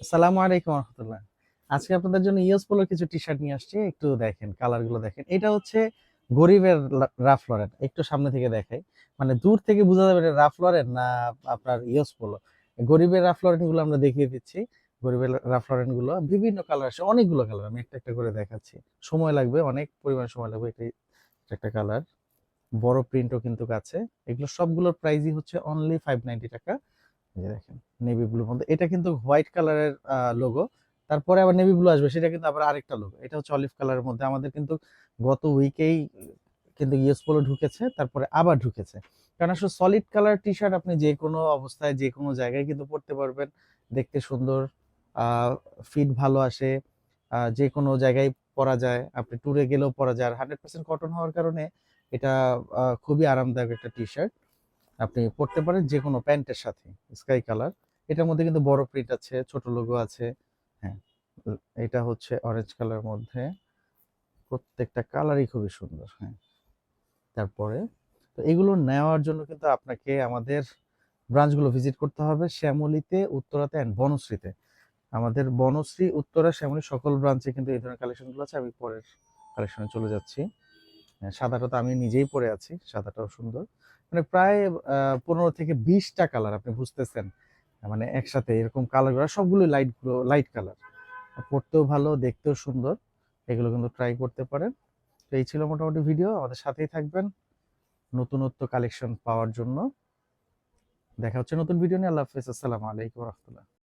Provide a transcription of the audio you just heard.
আসসালামু আলাইকুম রহমতুল্লাহ। আজকে আপনাদের জন্য ইউএস পোলোর কিছু টি শার্ট নিয়ে আসছি, একটু দেখেন কালারগুলো দেখেন। এটা হচ্ছে গরিবের রাফ লরেন একটু সামনে থেকে দেখাই। মানে দূর থেকে বোঝা যাবে এটা রাফ লরেন না আপনার ইয়েস পোলো। গরিবের রাফ লরেনগুলো আমরা দেখিয়ে দিচ্ছি, গরিবের রাফ লরেনগুলো বিভিন্ন কালার আছে অনেকগুলো কালার আমি একটা একটা করে দেখাচ্ছি। সময় লাগবে, অনেক পরিমাণ সময় লাগবে এটা একটা কালার বড় প্রিন্টও কিন্তু আছে। এগুলো সবগুলোর প্রাইসই হচ্ছে অনলি ফাইভ নাইনটি টাকা। যে দেখেন নেভি ব্লুর মধ্যে এটা কিন্তু হোয়াইট কালারের লোগো তারপরে আবার নেভি ব্লু আসবে, সেটা কিন্তু আবার আরেকটা লোগো এটা হচ্ছে অলিভ কালারের মধ্যে। আমাদের কিন্তু গত উইকেই কিন্তু ইউএস পোলো ঢুকেছে, তারপরে আবার ঢুকেছে। কারণ আসলে সলিড কালার টি শার্ট আপনি যে কোনো অবস্থায়, যে কোনো জায়গায় কিন্তু পরতে পারবেন। দেখতে সুন্দর ফিট ভালো আসে। যে কোনো জায়গায় পরা যায়। আপনি ট্যুরে গেলেও পরা যায়। আর হান্ড্রেড পার্সেন্ট কটন হওয়ার কারণে এটা খুবই আরামদায়ক একটা টি শার্ট আপনি পরতে পারেন যে কোনো প্যান্টের সাথে, স্কাই কালার। এটার মধ্যে কিন্তু বড় প্রিন্ট আছে, ছোট লোগো আছে হ্যাঁ। এটা হচ্ছে অরেঞ্জ কালার মধ্যে। প্রত্যেকটা কালারই খুবই সুন্দর হ্যাঁ। তারপরে, তো এগুলো নেওয়ার জন্য কিন্তু আপনাকে আমাদের ব্রাঞ্চগুলো ভিজিট করতে হবে শ্যামলীতে, উত্তরাতে অ্যান্ড বনশ্রীতে। আমাদের বনশ্রী, উত্তরা, শ্যামলী সকল ব্রাঞ্চে কিন্তু এই ধরনের কালেকশনগুলো আছে। আমি পরের কালেকশনে চলে যাচ্ছি। সাদাটা তো আমি নিজেই পরে আছি, সাদাটাও সুন্দর। মানে প্রায় পনেরো থেকে বিশটা কালার আপনি বুঝতেছেন। মানে একসাথে এরকম কালারগুলো সবগুলো লাইট লাইট কালার পড়তেও ভালো, দেখতেও সুন্দর। এগুলো কিন্তু ট্রাই করতে পারেন। তো এই ছিল মোটামুটি ভিডিও আমাদের সাথেই থাকবেন। নতুনত্ব কালেকশন পাওয়ার জন্য। দেখা হচ্ছে নতুন ভিডিও নিয়ে, আল্লাহ হাফিজ। আসসালামু আলাইকুম রহমতুল্লাহ।